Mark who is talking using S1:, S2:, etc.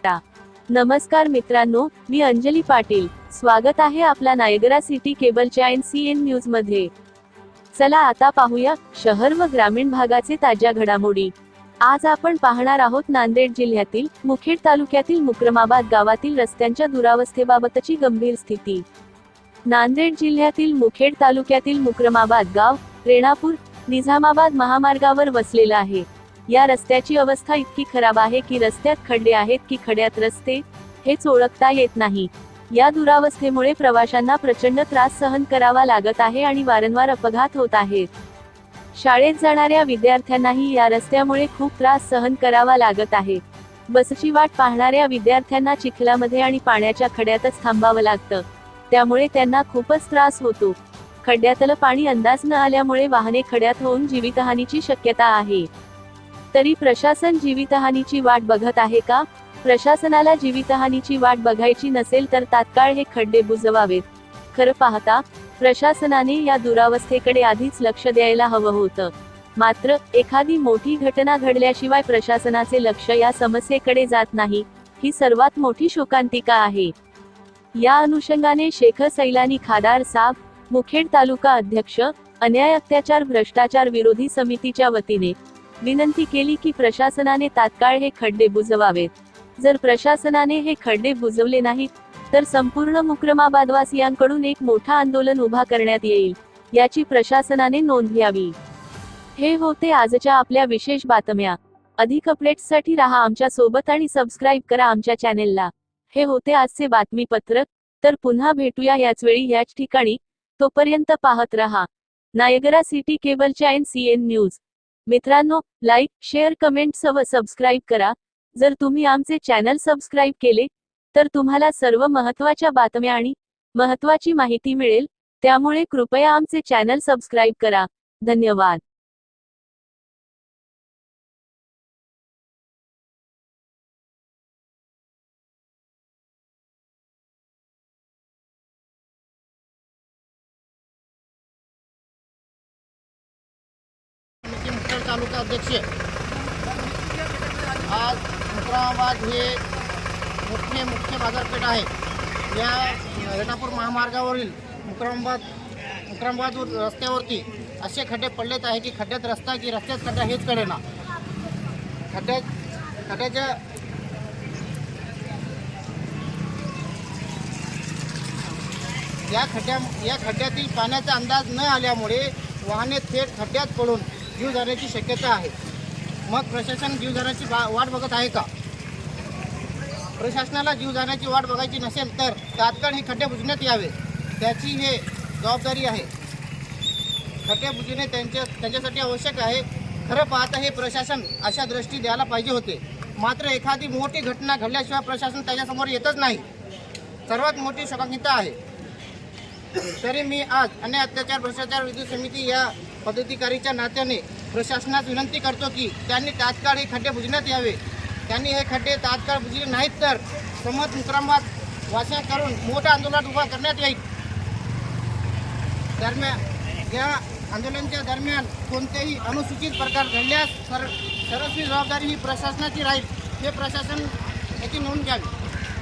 S1: शकता नमस्कार मित्रांनो मी अंजली पाटील. स्वागत आहे आपला नायगरा सिटी केबलच्या एन सी एन न्यूजमध्ये चला आता पाहूया शहर व ग्रामीण भागाचे ताज्या घडामोडी. आज आपण पाहणार आहोत नांदेड जिल्ह्यातील मुखेड तालुक्यातील मुक्रमाबाद गावातील रस्त्यांच्या दुरावस्थेबाबतची गंभीर स्थिती. नांदेड जिल्ह्यातील मुखेड तालुक्यातील मुक्रमाबाद गाव रेणापूर निझामाबाद महामार्गावर वसलेलं आहे. या रस्त्याची अवस्था इतकी खराब आहे की रस्त्यात खड्डे आहेत की खड्यात रस्ते हेच ओळखता येत नाही. या दुरावस्थेमुळे प्रवाशांना प्रचंड त्रास सहन करावा लागत आहे आणि वारंवार अपघात होत आहेत. शाळेत जाणाऱ्या विद्यार्थ्यांनाही या रस्त्यामुळे खूप त्रास सहन करावा लागत आहे. बसची वाट पाहणाऱ्या विद्यार्थ्यांना चिखलामध्ये आणि पाण्याच्या खड्यातच थांबावं लागतं. त्यामुळे त्यांना खूपच त्रास होतो. खड्ड्यातलं पाणी अंदाज न आल्यामुळे वाहने खड्यात होऊन जीवितहानीची शक्यता आहे. तरी प्रशासन जीवितहानीची वाट बघत आहे का? प्रशासनाला जीवितहानीची वाट बघायची नसेल तर तात्काळ हे खड्डे बुजवावेत. खरं पाहता प्रशासनाने या दुरावस्थेकडे आधीच लक्ष द्यायला हवं होतं. मात्र एखादी मोठी घटना घडल्याशिवाय प्रशासनाचे लक्ष या समस्येकडे जात नाही. ही सर्वात मोठी शोकांतिका आहे. या अनुषंगाने शेख सैलानी खादार साब मुखेड तालुका अध्यक्ष अन्याय अत्याचार भ्रष्टाचार विरोधी समितीच्या वतीने विनंती केली की प्रशासनाने तात्काळ हे खड्डे बुजवावेत. जर प्रशासनाने हे खड्डे बुजवले नाहीत तर संपूर्ण मुक्रमाबादवासियांकडून एक मोठा आंदोलन उभा करण्यात येईल याची प्रशासनाने नोंद घ्यावी. हे होते आजच्या आपल्या विशेष बातम्या. अधिक अपडेट्ससाठी राहा आमच्यासोबत आणि सबस्क्राईब करा आमच्या चॅनेलला. हे होते आजचे बातमीपत्रक तर पुन्हा भेटूया याच वेळी याच ठिकाणी. तोपर्यंत पाहत रहा. नायगरा सिटी केबलच्या एन सी एन न्यूज. मित्रांनो लाईक शेअर कमेंट सव सबस्क्राईब करा. जर तुम्ही आमचे चॅनल सबस्क्राईब केले तर तुम्हाला सर्व महत्त्वाच्या बातम्या आणि महत्त्वाची माहिती मिळेल. त्यामुळे कृपया आमचे चॅनल सबस्क्राईब करा. धन्यवाद.
S2: तालुका अध्यक्ष आज उस्मानाबाद हे मोठे मुख्य बाजारपेठ आहे. या रेणापूर महामार्गावरील मुक्रामाबाद मुक्रामाबाद रस्त्यावरती असे खड्डे पडलेत आहे की खड्ड्यात रस्ता की रस्त्यात खड्डा हेच कळेना. खड्ड्यात खड्ड्याच्या या खड्ड्या या खड्ड्यातील पाण्याचा अंदाज न आल्यामुळे वाहने थेट खड्ड्यात पडून जीव जाण्याची शक्यता आहे. मग प्रशासन जीव जाण्याची बा वाट बघत आहे का? प्रशासनाला जीव जाण्याची वाट बघायची नसेल तर तात्काळ हे खड्डे बुजण्यात यावे. त्याची हे जबाबदारी आहे. खड्डे बुजणे त्यांच्या त्यांच्यासाठी आवश्यक आहे. खरं पाहता हे प्रशासन अशा दृष्टी द्यायला पाहिजे होते. मात्र एखादी मोठी घटना घडल्याशिवाय प्रशासन त्याच्यासमोर येतच नाही. सर्वात मोठी शोकांकिता आहे. तरी मी आज अन्य अत्याचार भ्रष्टाचार विद्युत समिती या पदाधिकारीच्या नात्याने प्रशासनास विनंती करतो की त्यांनी तात्काळ हे खड्डे बुजण्यात यावे. त्यांनी हे खड्डे तात्काळ बुजले नाहीत तर समज मुक्रामात वाचन करून मोठं आंदोलन उभा करण्यात येईल. दरम्यान या आंदोलनाच्या दरम्यान कोणतेही अनुसूचित प्रकार घडल्यास सर सर्वस्वी जबाबदारी ही प्रशासनाची राहील. हे प्रशासन याची नोंद घ्यावी.